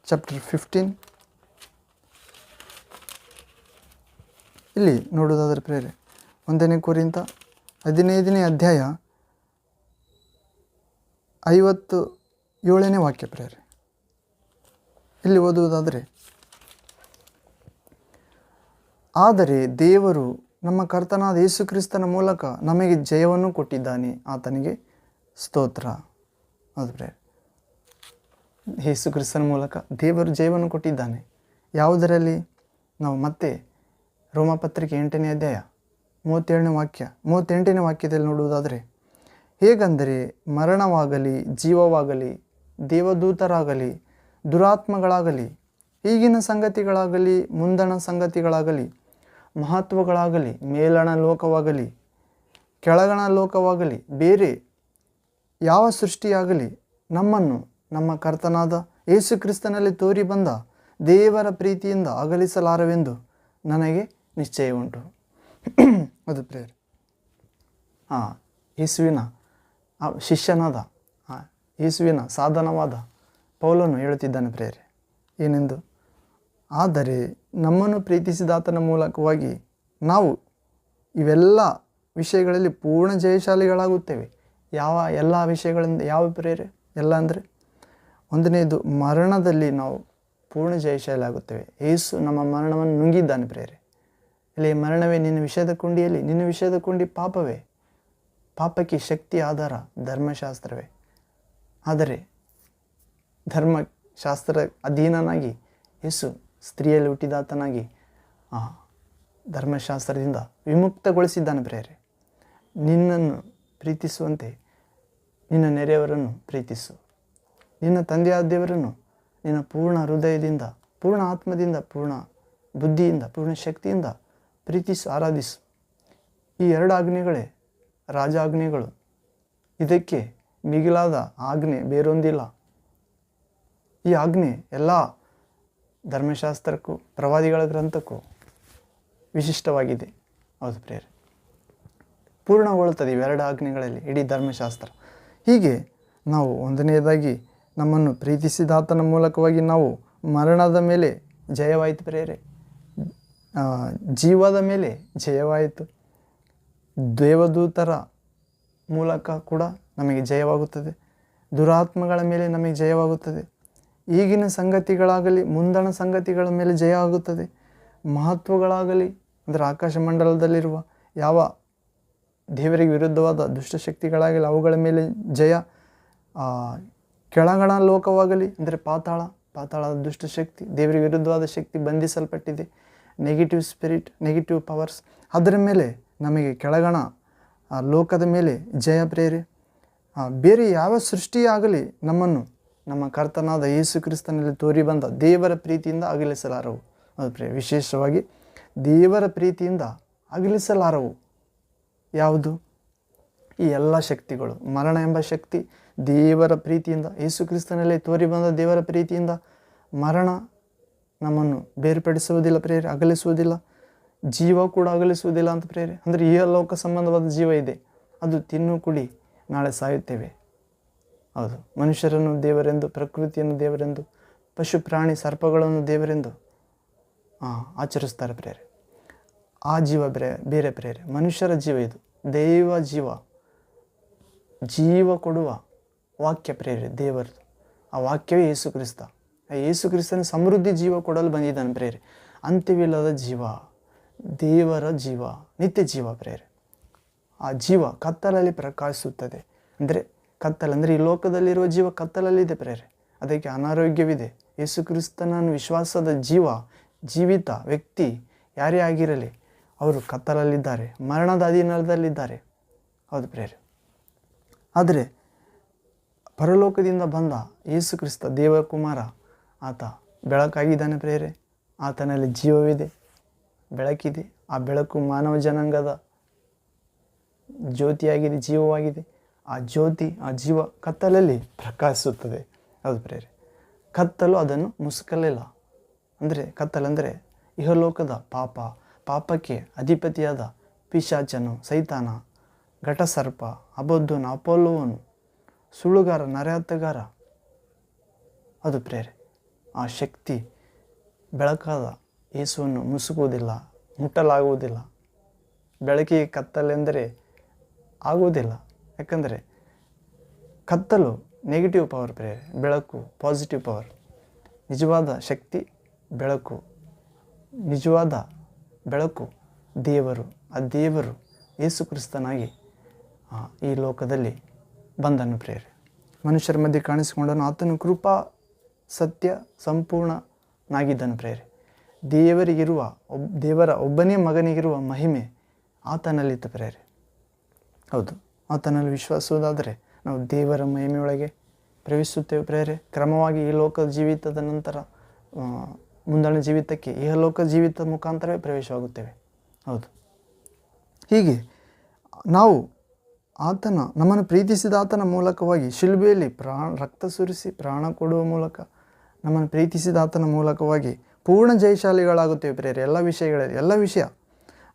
chapter fifteen ಇಲ್ಲಿ ನೋಡೋದಾದರೆ ಪ್ರೇರೆ, ಒಂದನೇ ಕೊರಿಂತ ಹದಿನೈದನೇ ಅಧ್ಯಾಯ ಐವತ್ತು ಏಳನೇ ವಾಕ್ಯ ಪ್ರೇರೆ. ಇಲ್ಲಿ ಓದುವುದಾದರೆ, ಆದರೆ ದೇವರು ನಮ್ಮ ಕರ್ತನಾದ ಯೇಸು ಕ್ರಿಸ್ತನ ಮೂಲಕ ನಮಗೆ ಜಯವನ್ನು ಕೊಟ್ಟಿದ್ದಾನೆ. ಆತನಿಗೆ ಸ್ತೋತ್ರ. ಆದರೆ ಯೇಸು ಕ್ರಿಸ್ತನ ಮೂಲಕ ದೇವರು ಜಯವನ್ನು ಕೊಟ್ಟಿದ್ದಾನೆ. ಯಾವುದರಲ್ಲಿ? ನಾವು ಮತ್ತೆ ರೋಮಪತ್ರಿಕೆ ಎಂಟನೇ ಅಧ್ಯಾಯ ಮೂವತ್ತೇಳನೇ ವಾಕ್ಯ, ಮೂವತ್ತೆಂಟನೇ ವಾಕ್ಯದಲ್ಲಿ ನೋಡುವುದಾದರೆ, ಹೇಗೆಂದರೆ ಮರಣವಾಗಲಿ, ಜೀವವಾಗಲಿ, ದೇವದೂತರಾಗಲಿ, ದುರಾತ್ಮಗಳಾಗಲಿ, ಈಗಿನ ಸಂಗತಿಗಳಾಗಲಿ, ಮುಂದಣ ಸಂಗತಿಗಳಾಗಲಿ ಮಹತ್ವಗಳಾಗಲಿ, ಮೇಲಣ ಲೋಕವಾಗಲಿ, ಕೆಳಗಣ ಲೋಕವಾಗಲಿ, ಬೇರೆ ಯಾವ ಸೃಷ್ಟಿಯಾಗಲಿ ನಮ್ಮನ್ನು ನಮ್ಮ ಕರ್ತನಾದ ಯೇಸು ಕ್ರಿಸ್ತನಲ್ಲಿ ತೋರಿ ಬಂದ ದೇವರ ಪ್ರೀತಿಯಿಂದ ಅಗಲಿಸಲಾರವೆಂದು ನನಗೆ ನಿಶ್ಚಯ ಉಂಟು. ಅದು ಪ್ರೇಯರ್ ಆ, ಯೇಸುವಿನ ಶಿಷ್ಯನಾದ, ಆ, ಯೇಸುವಿನ ಸಾಧನವಾದ ಪೌಲನು ಹೇಳುತ್ತಿದ್ದಾನೆ ಪ್ರೇರೆ ಏನೆಂದು? ಆದರೆ ನಮ್ಮನ್ನು ಪ್ರೀತಿಸಿದಾತನ ಮೂಲಕವಾಗಿ ನಾವು ಇವೆಲ್ಲ ವಿಷಯಗಳಲ್ಲಿ ಪೂರ್ಣ ಜಯಶಾಲಿಗಳಾಗುತ್ತೇವೆ. ಯಾವ ಎಲ್ಲ ವಿಷಯಗಳಿಂದ ಯಾವ ಪ್ರೇರೆ ಎಲ್ಲ ಅಂದರೆ ಒಂದನೇದು ಮರಣದಲ್ಲಿ ನಾವು ಪೂರ್ಣ ಜಯಶಾಲಿ ಆಗುತ್ತೇವೆ ಏಸು ನಮ್ಮ ಮರಣವನ್ನು ನುಂಗಿದ್ದಾನೆ ಪ್ರೇರೆ ಇಲ್ಲಿ ಮರಣವೇ ನಿನ್ನ ವಿಷಯದ ಕುಂಡಿಯಲ್ಲಿ, ನಿನ್ನ ವಿಷಯದ ಕುಂಡಿ ಪಾಪವೇ. ಪಾಪಕ್ಕೆ ಶಕ್ತಿ ಆಧಾರ ಧರ್ಮಶಾಸ್ತ್ರವೇ. ಆದರೆ ಧರ್ಮಶಾಸ್ತ್ರ ಅಧೀನನಾಗಿ ಯೇಸು ಸ್ತ್ರೀಯಲ್ಲಿ ಆ, ಧರ್ಮಶಾಸ್ತ್ರದಿಂದ ವಿಮುಕ್ತಗೊಳಿಸಿದ್ದಾನೆ ಪ್ರೇರೆ ನಿನ್ನನ್ನು ಪ್ರೀತಿಸುವಂತೆ, ನಿನ್ನ ನೆರೆಯವರನ್ನು ಪ್ರೀತಿಸು. ನಿನ್ನ ತಂದೆಯಾದ ದೇವರನ್ನು ನಿನ್ನ ಪೂರ್ಣ ಹೃದಯದಿಂದ, ಪೂರ್ಣ ಆತ್ಮದಿಂದ, ಪೂರ್ಣ ಬುದ್ಧಿಯಿಂದ, ಪೂರ್ಣ ಶಕ್ತಿಯಿಂದ ಪ್ರೀತಿಸು, ಆರಾಧಿಸು. ಈ ಎರಡು ಆಜ್ಞೆಗಳೇ ರಾಜಾಜ್ಞೆಗಳು. ಇದಕ್ಕೆ ಮಿಗಿಲಾದ ಆಜ್ಞೆ ಬೇರೊಂದಿಲ್ಲ. ಈ ಆಜ್ಞೆ ಎಲ್ಲ ಧರ್ಮಶಾಸ್ತ್ರಕ್ಕೂ, ಪ್ರವಾದಿಗಳ ಗ್ರಂಥಕ್ಕೂ ವಿಶಿಷ್ಟವಾಗಿದೆ. ಹೌದು ಪ್ರೇರೆ ಪೂರ್ಣಗೊಳ್ಳುತ್ತದೆ ಇವೆರಡು ಆಜ್ಞೆಗಳಲ್ಲಿ, ಇಡೀ ಧರ್ಮಶಾಸ್ತ್ರ. ಹೀಗೆ ನಾವು ಒಂದನೆಯದಾಗಿ ನಮ್ಮನ್ನು ಪ್ರೀತಿಸಿದಾತನ ಮೂಲಕವಾಗಿ ನಾವು ಮರಣದ ಮೇಲೆ ಜಯವಾಯಿತು ಪ್ರೇರೆ ಜೀವದ ಮೇಲೆ ಜಯವಾಯಿತು. ದೇವದೂತರ ಮೂಲಕ ಕೂಡ ನಮಗೆ ಜಯವಾಗುತ್ತದೆ. ದುರಾತ್ಮಗಳ ಮೇಲೆ ನಮಗೆ ಜಯವಾಗುತ್ತದೆ. ಈಗಿನ ಸಂಗತಿಗಳಾಗಲಿ, ಮುಂದಣ ಸಂಗತಿಗಳ ಮೇಲೆ ಜಯ ಆಗುತ್ತದೆ. ಮಹತ್ವಗಳಾಗಲಿ, ಅಂದರೆ ಆಕಾಶ ಮಂಡಲದಲ್ಲಿರುವ ಯಾವ ದೇವರಿಗೆ ವಿರುದ್ಧವಾದ ದುಷ್ಟಶಕ್ತಿಗಳಾಗಲಿ ಅವುಗಳ ಮೇಲೆ ಜಯ ಕೆಳಗಣ ಲೋಕವಾಗಲಿ, ಅಂದರೆ ಪಾತಾಳ, ಪಾತಾಳದ ದುಷ್ಟಶಕ್ತಿ ದೇವರಿಗೆ ವಿರುದ್ಧವಾದ ಶಕ್ತಿ ಬಂಧಿಸಲ್ಪಟ್ಟಿದೆ. ನೆಗೆಟಿವ್ ಸ್ಪಿರಿಟ್ ನೆಗೆಟಿವ್ ಪವರ್ಸ್ ಅದರ ಮೇಲೆ ನಮಗೆ ಕೆಳಗಣ ಲೋಕದ ಮೇಲೆ ಜಯ ಪ್ರೇರೆ. ಬೇರೆ ಯಾವ ಸೃಷ್ಟಿಯಾಗಲಿ ನಮ್ಮನ್ನು ನಮ್ಮ ಕರ್ತನಾದ ಯೇಸು ಕ್ರಿಸ್ತನಲ್ಲಿ ತೋರಿ ಬಂದ ದೇವರ ಪ್ರೀತಿಯಿಂದ ಅಗಲಿಸಲಾರವು. ಅದು ಪ್ರಿಯ, ವಿಶೇಷವಾಗಿ ದೇವರ ಪ್ರೀತಿಯಿಂದ ಅಗಲಿಸಲಾರವು. ಯಾವುದು? ಈ ಎಲ್ಲ ಶಕ್ತಿಗಳು. ಮರಣ ಎಂಬ ಶಕ್ತಿ ದೇವರ ಪ್ರೀತಿಯಿಂದ, ಯೇಸು ಕ್ರಿಸ್ತನಲ್ಲಿ ತೋರಿ ಬಂದ ದೇವರ ಪ್ರೀತಿಯಿಂದ ಮರಣ ನಮ್ಮನ್ನು ಬೇರ್ಪಡಿಸುವುದಿಲ್ಲ ಪ್ರೇರೆ ಅಗಲಿಸುವುದಿಲ್ಲ. ಜೀವ ಕೂಡ ಅಗಲಿಸುವುದಿಲ್ಲ ಅಂತ ಪ್ರೇರೆ ಅಂದರೆ ಈ ಲೋಕ ಸಂಬಂಧವಾದ ಜೀವ ಇದೆ. ಅದು ತಿನ್ನು, ಕುಡಿ, ನಾಳೆ ಸಾಯುತ್ತೇವೆ. ಹೌದು. ಮನುಷ್ಯರನ್ನು ದೇವರೆಂದು, ಪ್ರಕೃತಿಯನ್ನು ದೇವರೆಂದು, ಪಶು, ಪ್ರಾಣಿ, ಸರ್ಪಗಳನ್ನು ದೇವರೆಂದು ಆಚರಿಸ್ತಾರೆ ಪ್ರೇರೆ ಆ ಜೀವ ಬೇರೆ ಬೇರೆ ಪ್ರೇರೆ ಮನುಷ್ಯರ ಜೀವ ಇದು. ದೈವ ಜೀವ ಜೀವ ಕೊಡುವ ವಾಕ್ಯ ಪ್ರೇರೆ ದೇವರದು. ಆ ವಾಕ್ಯವೇ ಯೇಸು ಕ್ರಿಸ್ತ. ಆ ಯೇಸು ಕ್ರಿಸ್ತನ ಸಮೃದ್ಧಿ ಜೀವ ಕೊಡಲು ಬಂದಿದ್ದಾನೆ ಪ್ರೇರೆ ಅಂತ್ಯವಿಲ್ಲದ ಜೀವ, ದೇವರ ಜೀವ, ನಿತ್ಯ ಜೀವ ಪ್ರೇರೆ ಆ ಜೀವ ಕತ್ತಲಲ್ಲಿ ಪ್ರಕಾಶಿಸುತ್ತದೆ. ಅಂದರೆ ಕತ್ತಲಂದರೆ ಈ ಲೋಕದಲ್ಲಿರುವ ಜೀವ ಕತ್ತಲಲ್ಲಿದೆ ಪ್ರೇರೆ. ಅದಕ್ಕೆ ಅನಾರೋಗ್ಯವಿದೆ. ಯೇಸು ಕ್ರಿಸ್ತನನ್ನು ವಿಶ್ವಾಸದ ಜೀವ, ಜೀವಿತ ವ್ಯಕ್ತಿ ಯಾರೇ ಆಗಿರಲಿ, ಅವರು ಕತ್ತಲಲ್ಲಿದ್ದಾರೆ, ಮರಣದ ಅಧೀನದಲ್ಲಿದ್ದಾರೆ. ಹೌದು ಪ್ರೇರೆ. ಆದರೆ ಪರಲೋಕದಿಂದ ಬಂದ ಯೇಸು ಕ್ರಿಸ್ತ ದೇವಕುಮಾರ ಆತ ಬೆಳಕಾಗಿದ್ದಾನೆ ಪ್ರೇರೆ. ಆತನಲ್ಲಿ ಜೀವವಿದೆ, ಬೆಳಕಿದೆ. ಆ ಬೆಳಕು ಮಾನವ ಜನಾಂಗದ ಜ್ಯೋತಿಯಾಗಿದೆ, ಜೀವವಾಗಿದೆ. ಆ ಜ್ಯೋತಿ, ಆ ಜೀವ ಕತ್ತಲಲ್ಲಿ ಪ್ರಕಾಶಿಸುತ್ತದೆ. ಅದು ಪ್ರೇರೆ ಕತ್ತಲು ಅದನ್ನು ಮುಸುಕಲಿಲ್ಲ. ಅಂದರೆ ಕತ್ತಲಂದರೆ ಇಹಲೋಕದ ಪಾಪ, ಪಾಪಕ್ಕೆ ಅಧಿಪತಿಯಾದ ಪಿಶಾಚನು, ಸೈತಾನ, ಘಟಸರ್ಪ ಅಬದ್ಧನ ಅಪೋಲೋವನು ಸುಳ್ಳುಗಾರ ನರಹತ್ತಗಾರ ಅದು ಪ್ರೇರೆ ಆ ಶಕ್ತಿ ಬೆಳಕಾದ ಏಸುವನ್ನು ಮುಸುಕುವುದಿಲ್ಲ, ಮುಟ್ಟಲಾಗುವುದಿಲ್ಲ. ಬೆಳಕಿಗೆ ಕತ್ತಲೆಂದರೆ ಆಗುವುದಿಲ್ಲ. ಯಾಕಂದರೆ ಕತ್ತಲು ನೆಗೆಟಿವ್ ಪವರ್ ಪ್ರೇರೆ ಬೆಳಕು ಪಾಸಿಟಿವ್ ಪವರ್ ನಿಜವಾದ ಶಕ್ತಿ, ಬೆಳಕು. ನಿಜವಾದ ಬೆಳಕು ದೇವರು, ಆ ದೇವರು ಯೇಸು ಕ್ರಿಸ್ತನಾಗಿ ಈ ಲೋಕದಲ್ಲಿ ಬಂದನು ಪ್ರೇರೆ ಮನುಷ್ಯರ ಮಧ್ಯೆ ಕಾಣಿಸಿಕೊಂಡನು, ಆತನು ಕೃಪಾ, ಸತ್ಯ, ಸಂಪೂರ್ಣನಾಗಿದ್ದನು ಪ್ರೇರೆ ದೇವರಿಗಿರುವ ಒಬ್, ದೇವರ ಒಬ್ಬನೇ ಮಗನಿಗಿರುವ ಮಹಿಮೆ ಆತನಲ್ಲಿತ್ತು ಪ್ರೇರೆ ಹೌದು. ಆತನಲ್ಲಿ ವಿಶ್ವಾಸುವುದಾದರೆ ನಾವು ದೇವರ ಮಹಿಮೆಯೊಳಗೆ ಪ್ರವೇಶಿಸುತ್ತೇವೆ ಪ್ರೇರೆ ಕ್ರಮವಾಗಿ ಈ ಲೋಕದ ಜೀವಿತದ ನಂತರ ಮುಂದಣ ಜೀವಿತಕ್ಕೆ ಇಹಲೋಕ ಜೀವಿತ ಮುಖಾಂತರವೇ ಪ್ರವೇಶವಾಗುತ್ತೇವೆ. ಹೌದು. ಹೀಗೆ ನಾವು ಆತನ, ನಮ್ಮನ್ನು ಪ್ರೀತಿಸಿದ ಆತನ ಮೂಲಕವಾಗಿ ಶಿಲ್ಬೆಯಲ್ಲಿ ಪ್ರಾಣ, ರಕ್ತ ಸುರಿಸಿ ಪ್ರಾಣ ಕೊಡುವ ಮೂಲಕ ನಮ್ಮನ್ನು ಪ್ರೀತಿಸಿದ ಆತನ ಮೂಲಕವಾಗಿ ಪೂರ್ಣ ಜಯಶಾಲಿಗಳಾಗುತ್ತೇವೆ ಪ್ರೇರೆ ಎಲ್ಲ ವಿಷಯಗಳಲ್ಲಿ, ಎಲ್ಲ ವಿಷಯ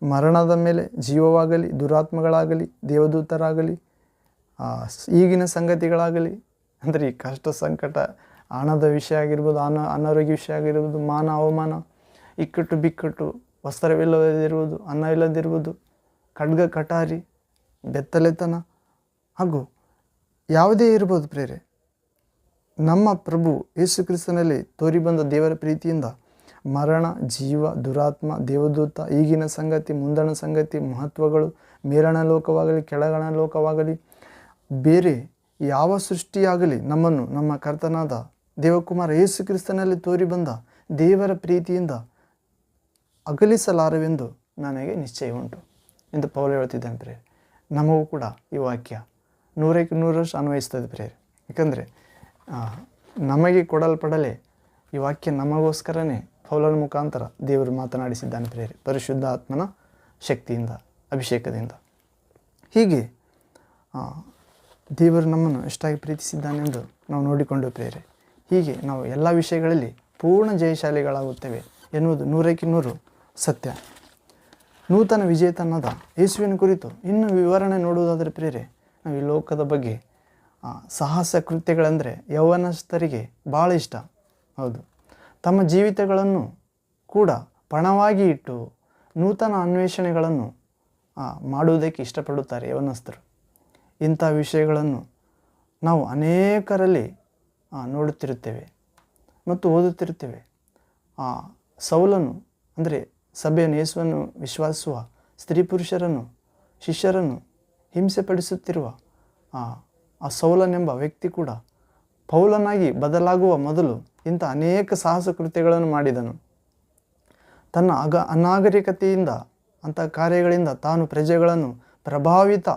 ಮರಣದ ಮೇಲೆ ಜೀವವಾಗಲಿ, ದುರಾತ್ಮಗಳಾಗಲಿ, ದೇವದೂತರಾಗಲಿ ಈಗಿನ ಸಂಗತಿಗಳಾಗಲಿ, ಅಂದರೆ ಈ ಕಷ್ಟ ಸಂಕಟ, ಹಣದ ವಿಷಯ ಆಗಿರ್ಬೋದು, ಅನ, ಅನಾರೋಗ್ಯ ವಿಷಯ ಆಗಿರ್ಬೋದು, ಮಾನ, ಅವಮಾನ, ಇಕ್ಕಟ್ಟು, ಬಿಕ್ಕಟ್ಟು, ವಸ್ತ್ರವಿಲ್ಲದಿರುವುದು ಇಲ್ಲದಿರ್ಬೋದು ಖಡ್ಗ, ಕಟಾರಿ, ಬೆತ್ತಲೆತನ, ಹಾಗೂ ಯಾವುದೇ ಇರ್ಬೋದು ಪ್ರೇರೆ, ನಮ್ಮ ಪ್ರಭು ಯೇಸು ಕ್ರಿಸ್ತನಲ್ಲಿ ತೋರಿ ಬಂದ ದೇವರ ಪ್ರೀತಿಯಿಂದ ಮರಣ, ಜೀವ, ದುರಾತ್ಮ, ದೇವದೂತ, ಈಗಿನ ಸಂಗತಿ, ಮುಂದಣ ಸಂಗತಿ, ಮಹತ್ವಗಳು, ಮೇಲಣ ಲೋಕವಾಗಲಿ, ಕೆಳಗಣ ಲೋಕವಾಗಲಿ, ಬೇರೆ ಯಾವ ಸೃಷ್ಟಿಯಾಗಲಿ ನಮ್ಮನ್ನು ನಮ್ಮ ಕರ್ತನಾದ ದೇವಕುಮಾರ ಯೇಸು ಕ್ರಿಸ್ತನಲ್ಲಿ ತೋರಿ ಬಂದ ದೇವರ ಪ್ರೀತಿಯಿಂದ ಅಗಲಿಸಲಾರವೆಂದು ನನಗೆ ನಿಶ್ಚಯ ಉಂಟು ಎಂದು ಪೌಲ ಹೇಳ್ತಿದ್ದಾನೆ ಪ್ರೇರೆ ನಮಗೂ ಕೂಡ ಈ ವಾಕ್ಯ ನೂರಕ್ಕೆ ನೂರಷ್ಟು ಅನ್ವಯಿಸ್ತದೆ ಪ್ರೇರೆ ಯಾಕಂದರೆ ನಮಗೆ ಕೊಡಲ್ಪಡಲೆ ಈ ವಾಕ್ಯ ನಮಗೋಸ್ಕರನೇ ಪೌಲನ ಮುಖಾಂತರ ದೇವರು ಮಾತನಾಡಿಸಿದ್ದಾನೆ ಪ್ರೇರಿ ಪರಿಶುದ್ಧ ಆತ್ಮನ ಶಕ್ತಿಯಿಂದ, ಅಭಿಷೇಕದಿಂದ. ಹೀಗೆ ದೇವರು ನಮ್ಮನ್ನು ಎಷ್ಟಾಗಿ ಪ್ರೀತಿಸಿದ್ದಾನೆಂದು ನಾವು ನೋಡಿಕೊಂಡು ಪ್ರೇರೆ ಹೀಗೆ ನಾವು ಎಲ್ಲ ವಿಷಯಗಳಲ್ಲಿ ಪೂರ್ಣ ಜಯಶಾಲಿಗಳಾಗುತ್ತೇವೆ ಎನ್ನುವುದು ನೂರಕ್ಕೆ ನೂರು ಸತ್ಯ. ನೂತನ ವಿಜೇತನದ ಯೇಸುವಿನ ಕುರಿತು ಇನ್ನೂ ವಿವರಣೆ ನೋಡುವುದಾದರೆ ಪ್ರೇರೆ ನಾವು ಈ ಲೋಕದ ಬಗ್ಗೆ ಸಾಹಸ ಕೃತ್ಯಗಳೆಂದರೆ ಯೌವನಸ್ಥರಿಗೆ ಭಾಳ ಇಷ್ಟ. ಹೌದು. ತಮ್ಮ ಜೀವಿತಗಳನ್ನು ಕೂಡ ಪಣವಾಗಿ ಇಟ್ಟು ನೂತನ ಅನ್ವೇಷಣೆಗಳನ್ನು ಮಾಡುವುದಕ್ಕೆ ಇಷ್ಟಪಡುತ್ತಾರೆ ಯವನಸ್ಥರು. ಇಂಥ ವಿಷಯಗಳನ್ನು ನಾವು ಅನೇಕರಲ್ಲಿ ನೋಡುತ್ತಿರುತ್ತೇವೆ ಮತ್ತು ಓದುತ್ತಿರುತ್ತೇವೆ. ಆ, ಸೌಲನು, ಅಂದರೆ ಸಭೆಯ ಯೇಸುವನ್ನು ವಿಶ್ವಾಸಿಸುವ ಸ್ತ್ರೀ ಪುರುಷರನ್ನು, ಶಿಷ್ಯರನ್ನು ಹಿಂಸೆಪಡಿಸುತ್ತಿರುವ ಆ ಸೌಲನೆಂಬ ವ್ಯಕ್ತಿ ಕೂಡ ಪೌಲನಾಗಿ ಬದಲಾಗುವ ಮೊದಲು ಇಂಥ ಅನೇಕ ಸಾಹಸ ಕೃತ್ಯಗಳನ್ನು ಮಾಡಿದನು. ತನ್ನ ಅಗ ಅನಾಗರಿಕತೆಯಿಂದ, ಅಂಥ ಕಾರ್ಯಗಳಿಂದ ತಾನು ಪ್ರಜೆಗಳನ್ನು ಪ್ರಭಾವಿತ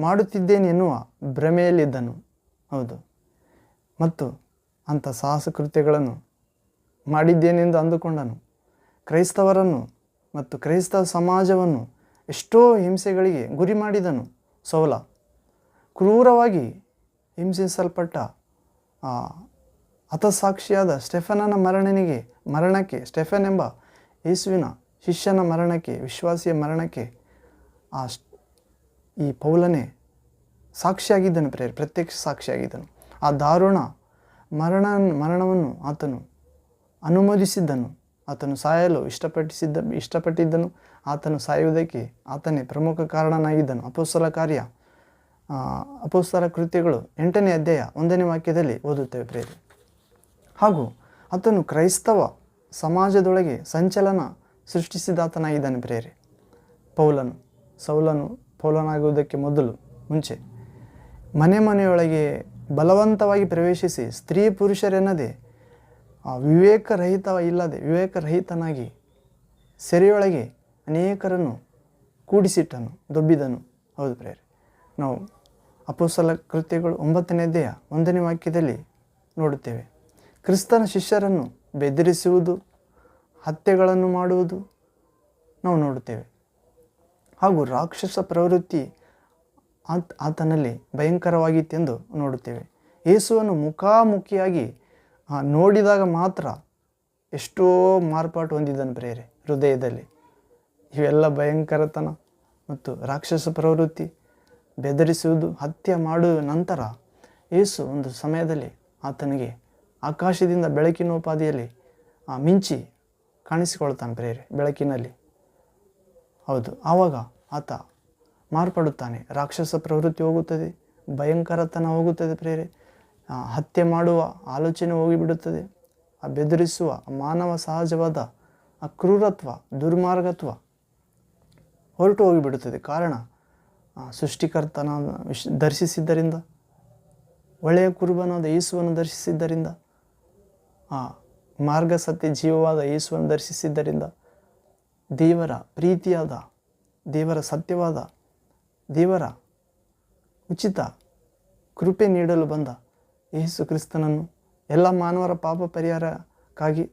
ಮಾಡುತ್ತಿದ್ದೇನೆ ಎನ್ನುವ ಭ್ರಮೆಯಲ್ಲಿದ್ದನು. ಹೌದು. ಮತ್ತು ಅಂಥ ಸಾಹಸ ಕೃತ್ಯಗಳನ್ನು ಮಾಡಿದ್ದೇನೆಂದು ಅಂದುಕೊಂಡನು. ಕ್ರೈಸ್ತವರನ್ನು ಮತ್ತು ಕ್ರೈಸ್ತ ಸಮಾಜವನ್ನು ಎಷ್ಟೋ ಹಿಂಸೆಗಳಿಗೆ ಗುರಿ ಮಾಡಿದನು ಸೌಲ. ಕ್ರೂರವಾಗಿ ಹಿಂಸಿಸಲ್ಪಟ್ಟ ಹತಸಾಕ್ಷಿಯಾದ ಸ್ಟೆಫನನ ಮರಣನಿಗೆ, ಮರಣಕ್ಕೆ, ಸ್ಟೆಫನ್ ಎಂಬ ಯೇಸುವಿನ ಶಿಷ್ಯನ ಮರಣಕ್ಕೆ, ವಿಶ್ವಾಸಿಯ ಮರಣಕ್ಕೆ ಆ ಈ ಪೌಲನೇ ಸಾಕ್ಷಿಯಾಗಿದ್ದನು ಪ್ರೇರ್ ಪ್ರತ್ಯಕ್ಷ ಸಾಕ್ಷಿಯಾಗಿದ್ದನು. ಆ ದಾರುಣ ಮರಣ, ಮರಣವನ್ನು ಆತನು ಅನುಮೋದಿಸಿದ್ದನು. ಆತನು ಸಾಯಲು ಇಷ್ಟಪಟ್ಟಿಸಿದ್ದ, ಇಷ್ಟಪಟ್ಟಿದ್ದನು. ಆತನು ಸಾಯುವುದಕ್ಕೆ ಆತನೇ ಪ್ರಮುಖ ಕಾರಣನಾಗಿದ್ದನು. ಅಪೋಸಲ ಕಾರ್ಯ ಆ, ಅಪೋಸ್ತಲ ಕೃತ್ಯಗಳು ಎಂಟನೇ ಅಧ್ಯಾಯ ಒಂದನೇ ವಾಕ್ಯದಲ್ಲಿ ಓದುತ್ತೇವೆ ಪ್ರೇರಿ ಹಾಗೂ ಆತನು ಕ್ರೈಸ್ತವ ಸಮಾಜದೊಳಗೆ ಸಂಚಲನ ಸೃಷ್ಟಿಸಿದಾತನಾಗಿದ್ದಾನೆ ಪ್ರೇರಿ ಪೌಲನು ಸೌಲನು ಪೌಲನಾಗುವುದಕ್ಕೆ ಮೊದಲು ಮುಂಚೆ ಮನೆ ಮನೆಯೊಳಗೆ ಬಲವಂತವಾಗಿ ಪ್ರವೇಶಿಸಿ ಸ್ತ್ರೀ ಪುರುಷರೆನ್ನದೆ ವಿವೇಕರಹಿತ ಇಲ್ಲದೆ ವಿವೇಕರಹಿತನಾಗಿ ಸೆರೆಯೊಳಗೆ ಅನೇಕರನ್ನು ಕೂಡಿಸಿಟ್ಟನು ದೊಬ್ಬಿದನು. ಹೌದು ಪ್ರೇರಿ ನಾವು ಅಪೋಸಲ ಕೃತ್ಯಗಳು ಒಂಬತ್ತನೇ ದೇಹ ಒಂದನೇ ವಾಕ್ಯದಲ್ಲಿ ನೋಡುತ್ತೇವೆ. ಕ್ರಿಸ್ತನ ಶಿಷ್ಯರನ್ನು ಬೆದರಿಸುವುದು, ಹತ್ಯೆಗಳನ್ನು ಮಾಡುವುದು ನಾವು ನೋಡುತ್ತೇವೆ. ಹಾಗೂ ರಾಕ್ಷಸ ಪ್ರವೃತ್ತಿ ಆತ, ಆತನಲ್ಲಿ ಭಯಂಕರವಾಗಿತ್ತೆಂದು ನೋಡುತ್ತೇವೆ. ಯೇಸುವನ್ನು ಮುಖಾಮುಖಿಯಾಗಿ ನೋಡಿದಾಗ ಮಾತ್ರ ಎಷ್ಟೋ ಮಾರ್ಪಾಟು ಹೊಂದಿದ್ದನು ಪ್ರೇರೆ ಹೃದಯದಲ್ಲಿ. ಇವೆಲ್ಲ ಭಯಂಕರತನ ಮತ್ತು ರಾಕ್ಷಸ ಪ್ರವೃತ್ತಿ. ಬೆದರಿಸುವುದು ಹತ್ಯೆ ಮಾಡುವ ನಂತರ ಏಸು ಒಂದು ಸಮಯದಲ್ಲಿ ಆತನಿಗೆ ಆಕಾಶದಿಂದ ಬೆಳಕಿನೋಪಾದಿಯಲ್ಲಿ ಆ, ಮಿಂಚಿ ಕಾಣಿಸಿಕೊಳ್ತಾನೆ ಪ್ರೇರೆ ಬೆಳಕಿನಲ್ಲಿ. ಹೌದು ಆವಾಗ ಆತ ಮಾರ್ಪಡುತ್ತಾನೆ. ರಾಕ್ಷಸ ಪ್ರವೃತ್ತಿ ಹೋಗುತ್ತದೆ ಭಯಂಕರತನ ಹೋಗುತ್ತದೆ ಪ್ರೇರೆ ಹತ್ಯೆ ಮಾಡುವ ಆಲೋಚನೆ ಹೋಗಿಬಿಡುತ್ತದೆ ಆ ಬೆದರಿಸುವ ಮಾನವ ಸಹಜವಾದ ಆ ಕ್ರೂರತ್ವ ದುರ್ಮಾರ್ಗತ್ವ ಹೊರಟು ಹೋಗಿಬಿಡುತ್ತದೆ. ಕಾರಣ ಸೃಷ್ಟಿಕರ್ತನ ವಿಶ್ ದರ್ಶಿಸಿದ್ದರಿಂದ, ಒಳ್ಳೆಯ ಕುರುಬನಾದ ಯೇಸುವನ್ನು ದರ್ಶಿಸಿದ್ದರಿಂದ, ಆ ಮಾರ್ಗ ಸತ್ಯ ಜೀವವಾದ ಯೇಸುವನ್ನು ದರ್ಶಿಸಿದ್ದರಿಂದ, ದೇವರ ಪ್ರೀತಿಯಾದ, ದೇವರ ಸತ್ಯವಾದ, ದೇವರ ಉಚಿತ ಕೃಪೆ ನೀಡಲು ಬಂದ ಯೇಸು ಕ್ರಿಸ್ತನನ್ನು ಎಲ್ಲ ಮಾನವರ ಪಾಪ ಪರಿಹಾರಕ್ಕಾಗಿ